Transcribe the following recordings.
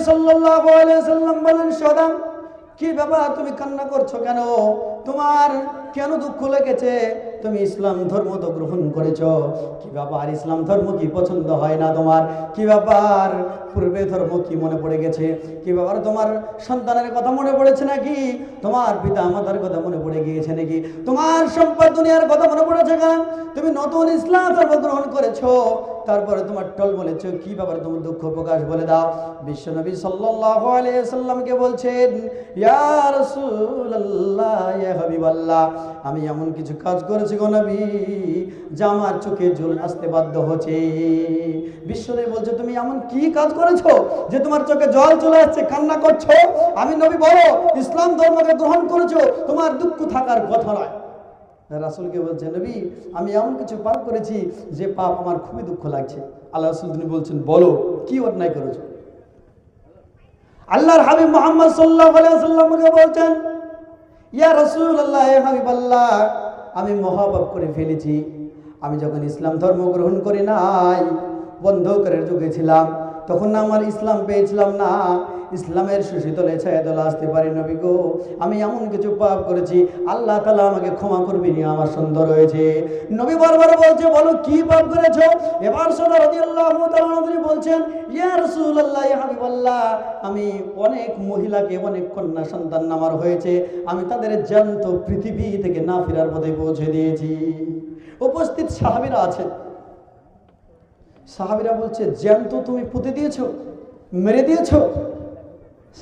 সাল্লাম কি ব্যাপার? তুমি কান্না করছ কেন? তোমার কেন দুঃখ লেগেছে? তুমি ইসলাম ধর্ম তো গ্রহণ করেছ। কি ব্যাপার? ইসলাম ধর্ম কি পছন্দ হয় না তোমার? কি ব্যাপার? পূর্বে ধর্ম কি মনে পড়ে গেছে? কি ব্যাপার তোমার সন্তানের কথা মনে পড়েছে নাকি? তোমার পিতা মাতার কথা মনে পড়ে গিয়েছে নাকি? তোমার সম্পদ দুনিয়ার কথা মনে পড়েছে কেন? তুমি নতুন ইসলাম ধর্ম গ্রহণ করেছ। তারপরে তোমার টল বলেছ, কি ব্যাপারে তোমার দুঃখ প্রকাশ? বলে দাও। বিশ্বনবী সাল্লাল্লাহু আলাইহি বলছেন আমি এমন কিছু কাজ করেছি গো যা আমার চোখে জল আসতে বাধ্য হচ্ছে। বিশ্বনবী বলছে, তুমি এমন কি কাজ করেছ যে তোমার চোখে জল চলে আসছে, কান্না করছ? আমি নবী বলো, ইসলাম ধর্মকে গ্রহণ করেছ, তোমার দুঃখ থাকার কথা নয়। রাসুলকে বলছে, নবী, আমি এমন কিছু পাপ করেছি যে পাপ আমার খুবই দুঃখ লাগছে। আল্লাহ রাসুল তিনি বলছেন, বলো, কি অন্যায় করেছ? আল্লাহর হাবিব মোহাম্মদ সাল্লাহ সাল্লামকে বলছেন, ইয়া রসুল আল্লাহ হাবিব আল্লাহ আমি মহাপাপ করে ফেলেছি। আমি যখন ইসলাম ধর্ম গ্রহণ করি নাই করে যুগে ছিলাম, তখন না আমার ইসলাম পেয়েছিলাম না। ইসলামের সুশীতলে ছায়াতলে আসতে পারি নবী গো, আমি এমন কিছু পাপ করেছি, আল্লাহ তালা আমাকে ক্ষমা করবি নি, আমার সুন্দর হয়েছে নবী বারবার বলছে, বলো কি পাপ করেছ? এবার শোনো বলছেন, ইয়া রাসূলুল্লাহ, ইয়া হাবিবাল্লাহ, আমি অনেক মহিলাকে, অনেক কন্যা সন্তান আমার হয়েছে, আমি তাদের জ্যান্ত পৃথিবী থেকে না ফেরার পথে পৌঁছে দিয়েছি। উপস্থিত সাহাবিরা আছেন। সাহাবীরা বলছে, জ্যান্ত তুমি পুঁতে দিয়েছ, মেরে দিয়েছ?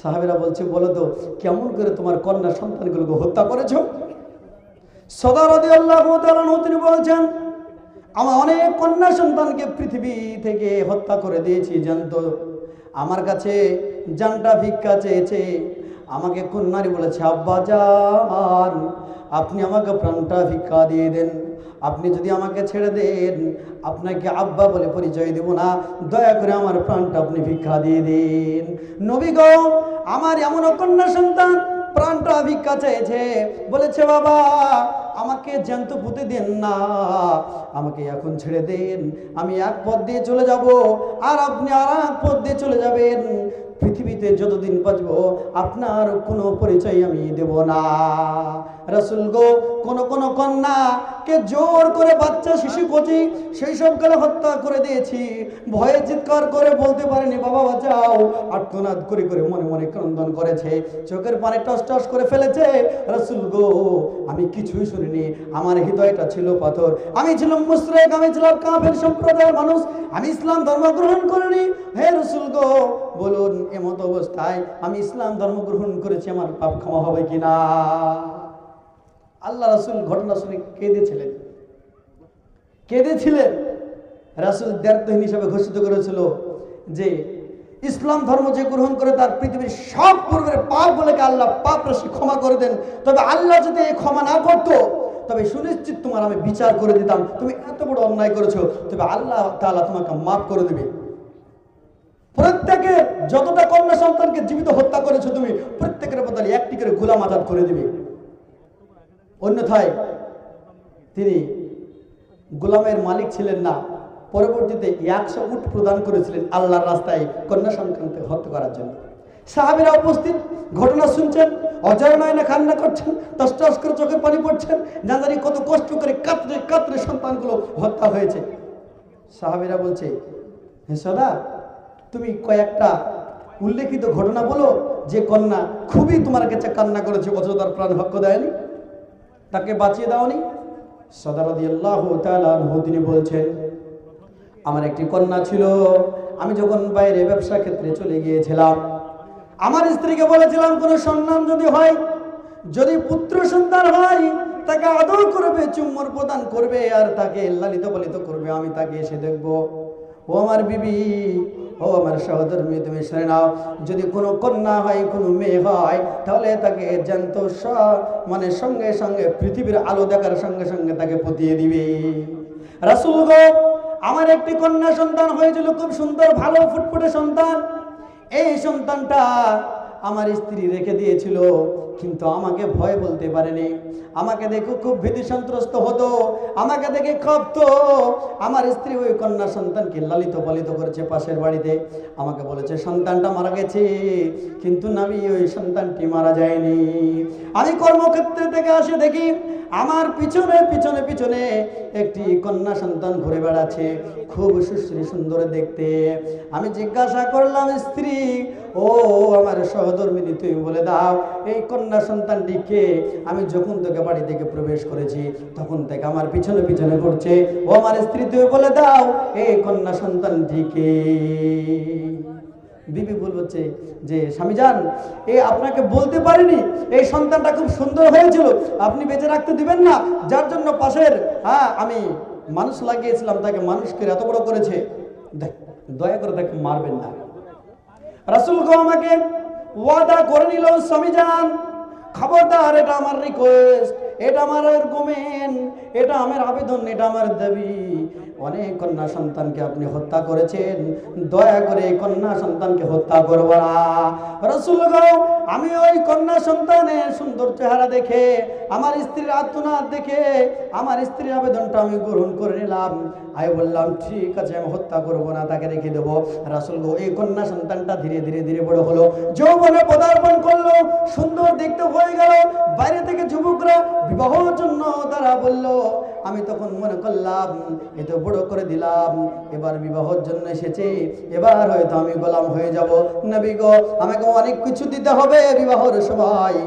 সাহাবীরা বলছে, বলো তো কেমন করে তোমার কন্যা সন্তানগুলোকে হত্যা করেছ? সদা রাদিয়াল্লাহু তাআলা তিনি বলছেন, আমার অনেক কন্যা সন্তানকে পৃথিবী থেকে হত্যা করে দিয়েছি জানতো আমার কাছে জানটা ভিক্ষা চেয়েছে। আমাকে কন্যারি বলেছে, আব্বা যান আপনি আমাকে প্রাণটা ভিক্ষা দিয়ে দেন। আপনি যদি আমাকে ছেড়ে দেন, আপনাকে আব্বা বলে পরিচয় দেব না। দয়া করে আমার প্রাণটা আপনি ভিক্ষা দিয়ে দিন। নবী আমার এমন কন্যা সন্তান প্রাণটা ভিক্ষা চেয়েছে। বলেছে, বাবা, আমাকে জ্যান্ত পুঁতে দেন না। আমাকে এখন ছেড়ে দেন। আমি এক পথ দিয়ে চলে যাব, আর আপনি আর এক পথ দিয়ে চলে যাবেন। পৃথিবীতে যতদিন বাঁচব, আপনার কোনো পরিচয় আমি দেব না। রসুল গো, কোন কোন কন্যা কে জোর করে বাচ্চা, শিশু, কচি সেই সব কালে হত্যা করে দিয়েছি। ভয়ে চিৎকার করে বলতে পারেনি, বাবা, বাঁচাও। আর্তনাদ করে করে মনে মনে ক্রন্দন করেছে। চোখের পানে টস টস করে ফেলেছে। রসুল গো, আমি কিছুই শুনিনি। আমার হৃদয়টা ছিল পাথর। আমি ছিলাম মুসরেক আমি ছিলাম কাফের সম্প্রদায়ের মানুষ। আমি ইসলাম ধর্ম গ্রহণ করিনি। হে রসুল গো বলুন এমত অবস্থায় আমি ইসলাম ধর্ম গ্রহণ করেছি, আমার পাপ ক্ষমা হবে কিনা? আল্লাহ রাসুল ঘটনা শুনে কেঁদেছিলেন। কেঁদেছিলেন। রাসুল দ্ব্যর্থহীন হিসাবে ঘোষিত করেছিল যে, ইসলাম ধর্ম যে গ্রহণ করে, তার পৃথিবীর সব পূর্বের পাপ বলে আল্লাহ পাপ রাশি ক্ষমা করে দেন। তবে আল্লাহ যদি এই ক্ষমা না করতো, তবে সুনিশ্চিত তোমার আমি বিচার করে দিতাম। তুমি এত বড় অন্যায় করেছ, তবে আল্লাহ তাআলা তোমাকে মাফ করে দেবে। প্রত্যেকের যতটা কন্যা সন্তানকে জীবিত হত্যা করেছ তুমি, প্রত্যেকের বদলে একটি করে গোলাম আজাদ করে দিবে। অন্যথায় তিনি গোলামের মালিক ছিলেন না, পরবর্তীতে একশো উট প্রদান করেছিলেন আল্লাহর রাস্তায় কন্যা সন্তানকে হত্যা করার জন্য। সাহাবিরা উপস্থিত, ঘটনা শুনছেন, অজয় নয়না কান্না করছেন টস টস করে চোখের পানি পড়ছেন জানারি কত কষ্ট করে কাতরে কাতরে সন্তানগুলো হত্যা হয়েছে। সাহাবিরা বলছে, হে সদা তুমি কয়েকটা উল্লেখিত ঘটনা বলো, যে কন্যা খুবই তোমার কাছে কান্না করেছে অথচ তার প্রাণ হক্য দেয়নি, তাকে বাঁচিয়ে দাওনি। সদারদি আল্লাহ তিনি বলছেন, আমার একটি কন্যা ছিল, আমি যখন বাইরে ব্যবসা ক্ষেত্রে চলে গিয়েছিলাম, আমার স্ত্রীকে বলেছিলাম, কোনো সন্তান যদি হয়, যদি পুত্র সন্তান হয়, তাকে আদর করবে, চুম্বন প্রদান করবে, আর তাকে লালিত পালিত করবে, আমি তাকে এসে দেখব। ও আমার বিবি ও আমার সহধর্মী তুমি শুনে নাও, যদি কোনো কন্যা হয়, কোনো মেয়ে হয়, তাহলে তাকে জ্যান্ত মানে সঙ্গে সঙ্গে পৃথিবীর আলো দেখার সঙ্গে সঙ্গে তাকে পতিয়ে দিবে। রাসুল গো, আমার একটি কন্যা সন্তান হয়েছিল, খুব সুন্দর, ভালো, ফুটফুটে সন্তান। এই সন্তানটা আমার স্ত্রী রেখে দিয়েছিল। কিন্তু আমাকে ভয় বলতে পারেনি। আমাকে দেখে খুব ভীতি সন্ত্রস্ত হতো। আমাকে দেখে কাঁপতো আমার স্ত্রী ওই কন্যা সন্তানকে লালিত পালিত করেছে পাশের বাড়িতে। আমাকে বলেছে, সন্তানটা মারা গেছে, কিন্তু নামি ওই সন্তানটি মারা যায়নি। আমি কর্মক্ষেত্রে থেকে আসে দেখি, আমার পিছনে পিছনে পিছনে একটি কন্যা সন্তান ঘুরে বেড়াচ্ছে। খুব সুশ্রী সুন্দর দেখতে। আমি জিজ্ঞাসা করলাম, স্ত্রী ও আমার সহধর্মিনী, তুমি বলে দাও, এই কন্যা সন্তানটিকে আমি যখন তোকে বাড়ি থেকে প্রবেশ করেছি, তখন থেকে আমার পিছনে পিছনে ঘুরছে। ও আমার স্ত্রী, তুমি বলে দাও, এই কন্যা সন্তানটিকে। বিবি বলছে যে স্বামী যান, এ আপনাকে বলতে পারিনি, এই সন্তানটা খুব সুন্দর হয়েছিল, আপনি বেঁচে রাখতে দিবেন না, যার জন্য পাশের হ্যাঁ আমি মানুষ লাগিয়েছিলাম, তাকে মানুষকে এত বড় করেছে। দয়া করে তাকে মারবেন না। রাসুল গো আমাকে ওয়াদা করে নিল, স্বামী খবরদার, এটা আমার রিকোয়েস্ট এটা আমার গোমেন এটা আমার আবেদন, এটা আমার দাবি। অনেক কন্যা সন্তানকে আপনি হত্যা করেছেন। দয়া করে কন্যা সন্তানকে হত্যা করব না রসুল আমি ওই কন্যা সন্তানের সুন্দর চেহারা দেখে, আমার স্ত্রীর আত্মনাথ দেখে, আমার স্ত্রীর আবেদনটা আমি গ্রহণ করে নিলাম। আমি বললাম, ঠিক আছে, আমি হত্যা করব না, তাকে রেখে দেবো। রাসুল গো, এই কন্যা সন্তানটা ধীরে ধীরে ধীরে বড় হলো। যৌবনে পদার্পণ করল, সুন্দর দেখতে হয়ে গেল। বাইরে থেকে যুবকরা বিবাহর জন্য তারা বলল আমি তখন মনে করলাম, এ তো বড় করে দিলাম, এবার বিবাহর জন্য এসেছে, এবার হয়তো আমি গোলাম হয়ে যাব। নবী গো, আমাকে অনেক কিছু দিতে হবে বিবাহর সময়,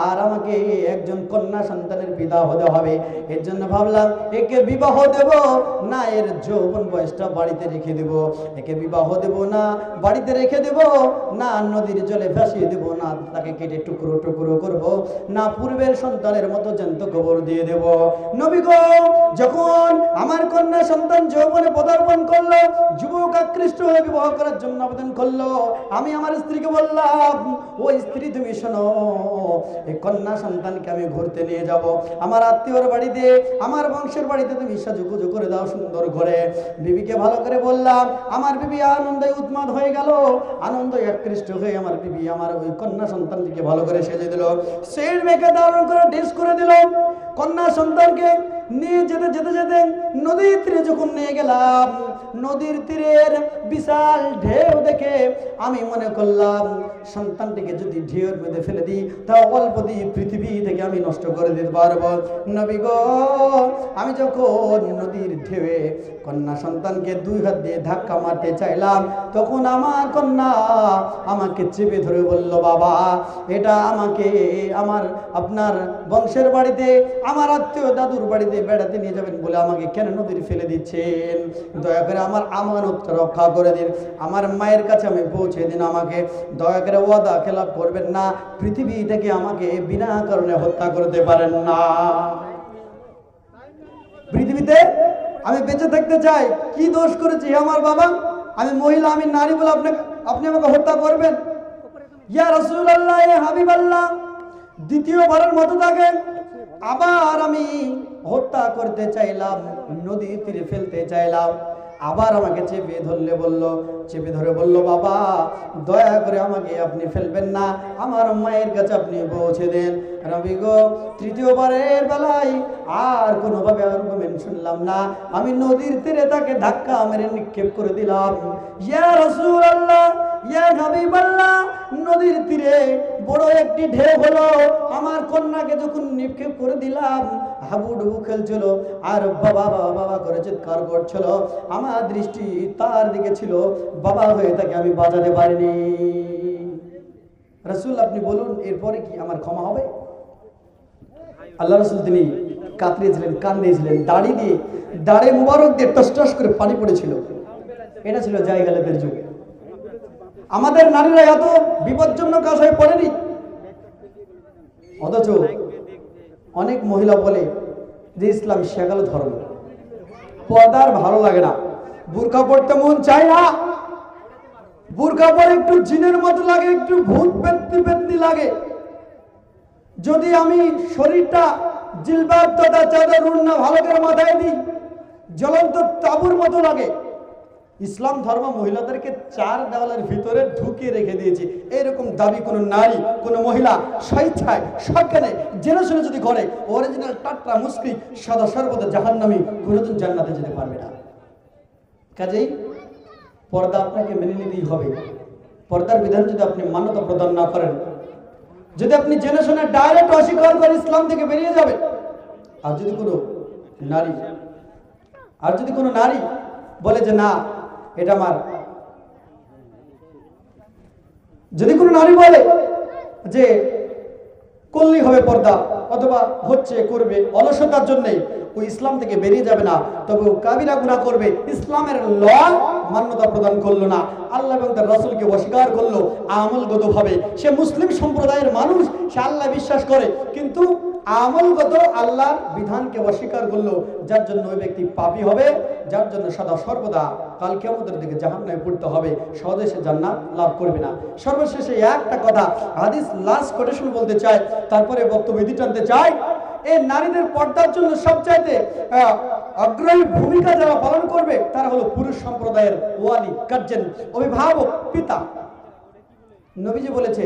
আর আমাকে একজন কন্যা সন্তানের পিতা হতে হবে। এর জন্য ভাবলাম, একে বিবাহ দেব, না এর যৌবন বয়সটা বাড়িতে রেখে দেব। একে বিবাহ দেব না, বাড়িতে রেখে দেব, না নদীর জলে ভাসিয়ে দেব, না তাকে কেটে টুকরো টুকরো করব, না পূর্বের সন্তানের মতো জ্যান্ত কবর দিয়ে দেব। নবী গো যখন আমার কন্যা সন্তান যৌবনে পদার্পণ করল, যুবক আকৃষ্ট হয়ে বিবাহ করার জন্য আবেদন করল, আমি আমার স্ত্রীকে বললাম, ও স্ত্রী, তুমি শোনো, এই কন্যা সন্তানকে আমি ঘুরতে নিয়ে যাব। আমার আত্মীয়র বাড়িতে, আমার বংশের বাড়িতে তুমি সাজুগুজু করে দাও সুন্দর করে। বিবিকে ভালো করে বললাম, আমার বিবি আনন্দে উন্মাদ হয়ে গেল। আনন্দ আকৃষ্ট হয়ে আমার বিবি আমার ওই কন্যা সন্তানটিকে ভালো করে সেজে দিল। সেই মেঘে ধারণ করে ড্রেস করে দিল। কন্যা সন্তানকে নিয়ে যেতে যেতে যেতে নদীর তীরে যখন নিয়ে গেলাম, নদীর তীরের বিশাল ঢেউ দেখে আমি মনে করলাম, সন্তানটিকে যদি ঢেউর মধ্যে ফেলে দিই তা অল্প দিয়ে পৃথিবী থেকে আমি নষ্ট করে দিতে পারব। নবী গো, আমি যখন নদীর ঢেউয়ে কন্যা সন্তানকে দুই হাত দিয়ে ধাক্কা মারতে চাইলাম, তখন আমার কন্যা আমাকে চেপে ধরে বলল, বাবা, এটা আমাকে, আমার আপনার বংশের বাড়িতে, আমার আত্মীয় দাদুর বাড়িতে বেড়াতে নিয়ে যাবেন বলে আমাকে কেন নদীর ফেলে দিচ্ছেন? দয়া করে আমার আমানতটা রক্ষা করে দিন। আমার মায়ের কাছে আমি পৌঁছে দিন আমাকে। দয়া করে ওয়াদা খেলাপ করবেন না। পৃথিবী থেকে আমাকে বিনা কারণে হত্যা করতে পারেন না। পৃথিবীতে আমি বেঁচে থাকতে চাই। কি দোষ করেছি আমার বাবা? আমি মহিলা, আমি নারী বলে আপনাকে, আপনি আমাকে হত্যা করবেন? ইয়া রসুল্লাহ ইয়া হাবিবাল্লাহ। দ্বিতীয়বারের মতো তাকে আবার আমি হত্যা করতে চাইলাম, নদী তীরে ফেলতে চাইলাম। আবার আমাকে চেপে ধরলে বলল, চেপে ধরে বলল, বাবা, দয়া করে আমাকে আপনি ফেলবেন না। আমার মায়ের কাছে আপনি পৌঁছে দেন। রবি গো, তৃতীয়বারের বেলায় আর কোনোভাবে আর্গুমেন্ট শুনলাম না। আমি নদীর তীরে তাকে ধাক্কা মেরে নিক্ষেপ করে দিলাম। ইয়া রসুল আল্লাহ নদীর তীরে বড় একটি ঢেউ হলো। আমার কন্যাকে যখন নিক্ষেপ করে দিলাম হাবুডুবু খেলছিল, আর বাবা বাবা বাবা করে চিৎকার করছিল। আমার দৃষ্টি তার দিকে ছিল, বাবা হয়ে তাকে আমি বাজাতে পারিনি। রসুল, আপনি বলুন, এরপরে কি আমার ক্ষমা হবে? আল্লাহ রসুল তিনি কাতরিয়েছিলেন, কান্দিয়েছিলেন, দাড়ি দিয়ে, দাড়ি মুবারক দিয়ে টস টস করে পানি পড়েছিল। এটা ছিল জায়গা জায়গালেদের যুগ। আমাদের নারীরা এত বিপজ্জনক কাজ হয়ে পড়েনি? অথচ অনেক মহিলা বলে যে ইসলাম শেখালো ধর্ম। পর্দার ভালো লাগে না। বুরকা পড়তে মন চায় না। বুরকা পরে একটু জিনের মতো লাগে, একটু ভূত পেত্তি পেত্তি লাগে। যদি আমি শরীরটা জিলবাব তথা চাদর উন্না ভালো করে মাথায় দিই, জ্বলন্ত তাবুর মতো লাগে। ইসলাম ধর্ম মহিলাদেরকে চার দেওয়ালের ভিতরে ঢুকিয়ে রেখে দিয়েছে। এরকম দাবি কোনো নারী, কোনো মহিলা, স্বেচ্ছায়, সজ্ঞানে, জেনে শুনে যদি করে অরিজিনাল টাট্টা মুসকি সদা সর্বদা জাহান্নামি, কোনোদিন জান্নাতে যেতে পারবে না। কাজেই পর্দা আপনাকে মেনে নিতেই হবে। পর্দার বিধান যদি আপনি মান্যতা প্রদান না করেন, যদি আপনি জেনে শুনে ডাইরেক্ট অস্বীকার করে ইসলাম থেকে বেরিয়ে যাবে আর যদি কোনো নারী, আর যদি কোনো নারী বলে যে না এটা আমার। যদি কোনো নারী বলে যে করলেই হবে পর্দা অথবা হচ্ছে করবে অলসতার জন্যে ও ইসলাম থেকে বেরিয়ে যাবে না। তবে ও কাবিরা গুণা করবে। ইসলামের ল মান্যতা প্রদান করল না। আল্লাহ এবং তার রসুলকে অস্বীকার করল আমলগত ভাবে সে মুসলিম সম্প্রদায়ের মানুষ, সে আল্লাহ বিশ্বাস করে। কিন্তু আমলগত আল্লাহর বিধানকে অস্বীকার করল, যার জন্য ওই ব্যক্তি পাপী হবে, যার জন্য সদা সর্বদা কাল কেমতের দিকে জাহান্নামে পড়তে হবে। সহজে সে জান্নাত লাভ করবে না। সর্বশেষে একটা কথা, হাদিস লাস্ট কোটেশন বলতে চাই তারপরে বক্তব্য টানতে চাই এই নারীদের পর্দার জন্য সবচাইতে অগ্রণী ভূমিকা যারা পালন করবে, তারা হলো পুরুষ সম্প্রদায়ের ওয়ালি, গার্জেন, অভিভাবক, পিতা। নবীজি বলেছে,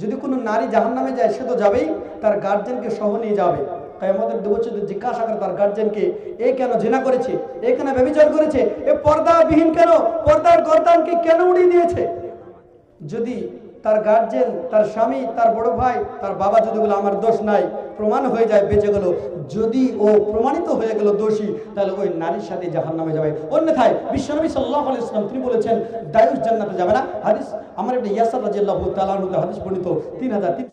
যদি কোনো নারী জাহান নামে যায়, সে তো যাবেই, তার গার্জেনকে সহ নিয়ে যাবে। তাই আমাদের দেবচ্ছেদ জিজ্ঞাসা করে তার গার্জেনকে, এ কেন জেনা করেছে? এ কেন ব্যবচার করেছে? এ পর্দাবিহীন কেন? পর্দার গর্দানকে কেন উড়িয়ে দিয়েছে? যদি তার গার্জেন তার স্বামী, তার বড় ভাই, তার বাবা যদি বলে আমার দোষ নাই, প্রমাণ হয়ে যায়, বেঁচে গেল। যদি ও প্রমাণিত হয়ে গেল দোষী, তাহলে ওই নারীর সাথে জাহান নামে যাবে। অন্যথায় বিশ্বনবী সাল্লাহ আলি ইসলাম তিনি বলেছেন দায়ুস জান্নাতে যাবে না। হাদিস, আমার একটা ইয়াসাদ রাজিয়াল্লাহ তালাহ হাদিস বর্ণিত, তিন হাজার তিন